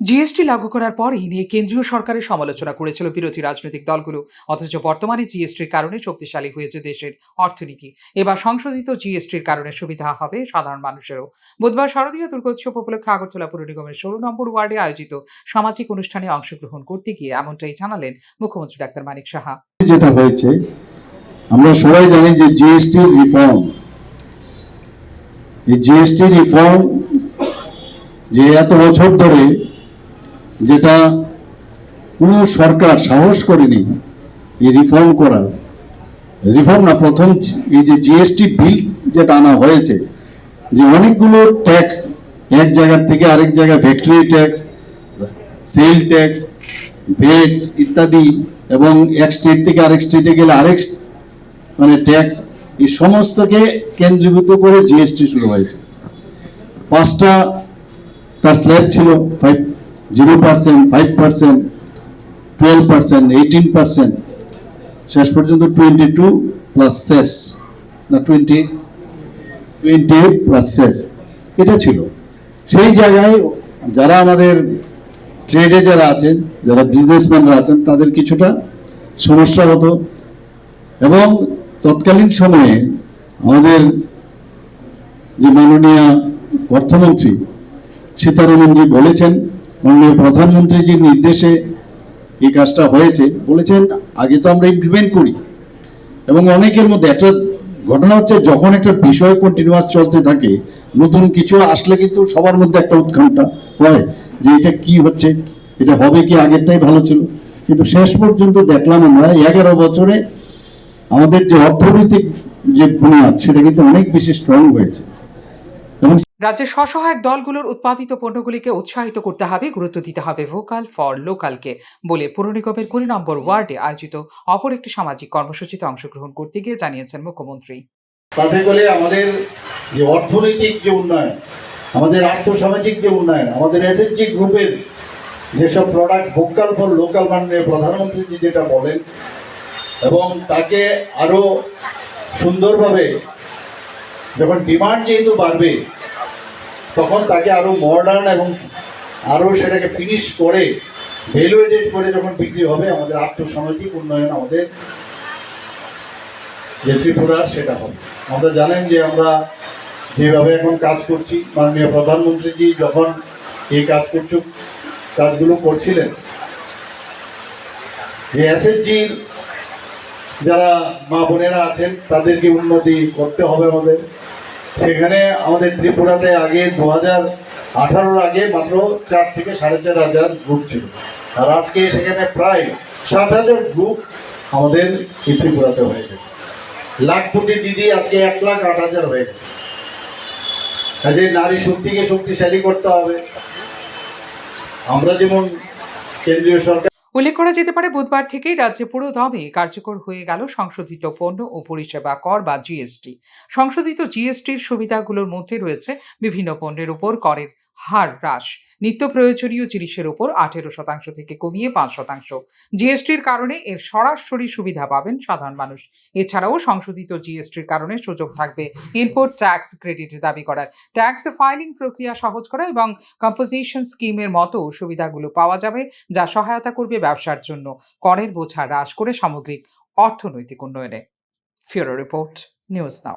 GST লাগু করার পরই নিয়ে কেন্দ্রীয় সরকারের সমালোচনা করেছিল বিরোধী রাজনৈতিক দলগুলো। অথচ বর্তমানে জিএসটির কারণে শক্তিশালী হয়েছে দেশের অর্থনীতি। এবার সংশোধিত জিএসটির কারণে সুবিধা হবে সাধারণ মানুষেরও। বুধবার শারদীয় দুর্গোৎসব উপলক্ষে আগরতলা পুর নিগমের ষোলো নম্বর ওয়ার্ডে আয়োজিত সামাজিক অনুষ্ঠানে অংশগ্রহণ করতে গিয়ে এমনটাই জানালেন মুখ্যমন্ত্রী ডাক্তার মানিক সাহা। যেটা হয়েছে, আমরা সবাই জানি যে জিএসটি রিফর্ম। এই জিএসটি রিফর্ম যে এত বছর ধরে যেটা কোনো সরকার সাহস করেনি এই রিফর্ম করার। রিফর্ম না, প্রথম এই যে জিএসটি বিল যেটা আনা হয়েছে, যে অনেকগুলো ট্যাক্স এক জায়গার থেকে আরেক জায়গায় factory tax sale tax VAT ইত্যাদি এবং এক স্টেট থেকে আরেক স্টেটে গেলে আরেক মানে ট্যাক্স এই সমস্তকে কেন্দ্রীভূত করে জিএসটি শুরু হয়েছে। পাঁচটা তার স্ল্যাব ছিল five zero percent, five percent, twelve percent, eighteen percent. শেষ পর্যন্ত টোয়েন্টি টু প্লাস সেস না, টোয়েন্টি টোয়েন্টি প্লাস সেস এটা ছিল। সেই জায়গায় যারা আমাদের ট্রেডে যারা আছেন, যারা বিজনেসম্যানরা আছেন, তাদের কিছুটা সমস্যা হতো। এবং তৎকালীন সময়ে আমাদের যে মাননীয় অর্থমন্ত্রী সীতারামনজি বলেছেন মাননীয় প্রধানমন্ত্রীজির নির্দেশে এই কাজটা হয়েছে। বলেছেন, আগে তো আমরা ইমপ্লিমেন্ট করি। এবং অনেকের মধ্যে একটা ঘটনা হচ্ছে, যখন একটা বিষয় কন্টিনিউয়াস চলতে থাকে, নতুন কিছু আসলে কিন্তু সবার মধ্যে একটা উৎকণ্ঠা হয় যে এটা কি হচ্ছে, এটা হবে কি আগেরটাই ভালো ছিল। কিন্তু শেষ পর্যন্ত দেখলাম আমরা, এগারো বছরে আমাদের যে অর্থনৈতিক যে বুনিয়াদ, সেটা কিন্তু অনেক বেশি স্ট্রং হয়েছে। রাজ্যের স্বসহায়ক দলগুলোর উৎপাদিত পণ্যগুলিকে উৎসাহিত করতে হবে, গুরুত্ব দিতে হবে ভোকাল ফর লোকালকে বলে পুর নিগমের কুড়ি নম্বর ওয়ার্ডে আয়োজিত অপর একটি সামাজিক কর্মসূচিতে অংশগ্রহণ করতে গিয়ে জানিয়েছেন মুখ্যমন্ত্রী। তাতে করে আমাদের যে অর্থনৈতিক যে উন্নয়ন, আমাদের আর্থসামাজিক যে উন্নয়ন, আমাদের এসএসজি গ্রুপের যেসব প্রোডাক্ট ভোকাল ফর লোকাল মাননীয় প্রধানমন্ত্রী জি যেটা বলেন, এবং তাকে আরও সুন্দরভাবে যখন ডিমান্ড যেহেতু বাড়বে তখন তাকে আরও মডার্ন এবং আরও সেটাকে ফিনিশ করে ভ্যালুয়েটেড করে যখন বিক্রি হবে, আমাদের আর্থসামাজিক উন্নয়ন আমাদের যে ত্রিপুরার সেটা হবে। আমরা জানেন যে আমরা যেভাবে এখন কাজ করছি, মাননীয় প্রধানমন্ত্রীজি যখন এই কাজ করছু, কাজগুলো করছিলেন, যে এসএসজির যারা মা বোনেরা আছেন, তাদেরকে উন্নতি করতে হবে আমাদের। সেখানে আমাদের ত্রিপুরাতে আগে দু হাজার আঠারোর আগে মাত্র চার থেকে সাড়ে চার হাজার গ্রুপ ছিল। আর আজকে সেখানে প্রায় সাত হাজার গ্রুপ আমাদের ত্রিপুরাতে হয়ে গেছে। লাখপতি দিদি আজকে এক লাখ আট হাজার হয়ে গেছে। কাজে নারী শক্তিকে শক্তিশালী করতে হবে। আমরা যেমন কেন্দ্রীয় সরকার উল্লেখ করা যেতে পারে, বুধবার থেকেই রাজ্যে পুরো দমে কার্যকর হয়ে গেল সংশোধিত পণ্য ও পরিষেবা কর বা জিএসটি সংশোধিত জিএসটির সুবিধাগুলোর মধ্যে রয়েছে বিভিন্ন পণ্যের উপর করের হার হ্রাস। নিত্য প্রয়োজনীয় জিনিসের উপর আঠেরো শতাংশ থেকে কমিয়ে পাঁচ শতাংশ। জিএসটির কারণে এর সরাসরি সুবিধা পাবেন সাধারণ মানুষ। এছাড়াও সংশোধিত জিএসটির কারণে সুযোগ থাকবে ইম্পোর্ট ট্যাক্স ক্রেডিট দাবি করার। ট্যাক্স ফাইলিং প্রক্রিয়া সহজ করা এবং কম্পোজিশন স্কিমের মতো সুবিধাগুলো পাওয়া যাবে যা সহায়তা করবে ব্যবসার জন্য। করের বোঝা হ্রাস করে সামগ্রিক অর্থনৈতিক উন্নয়নে। ফিওরো রিপোর্ট নিউজ নাও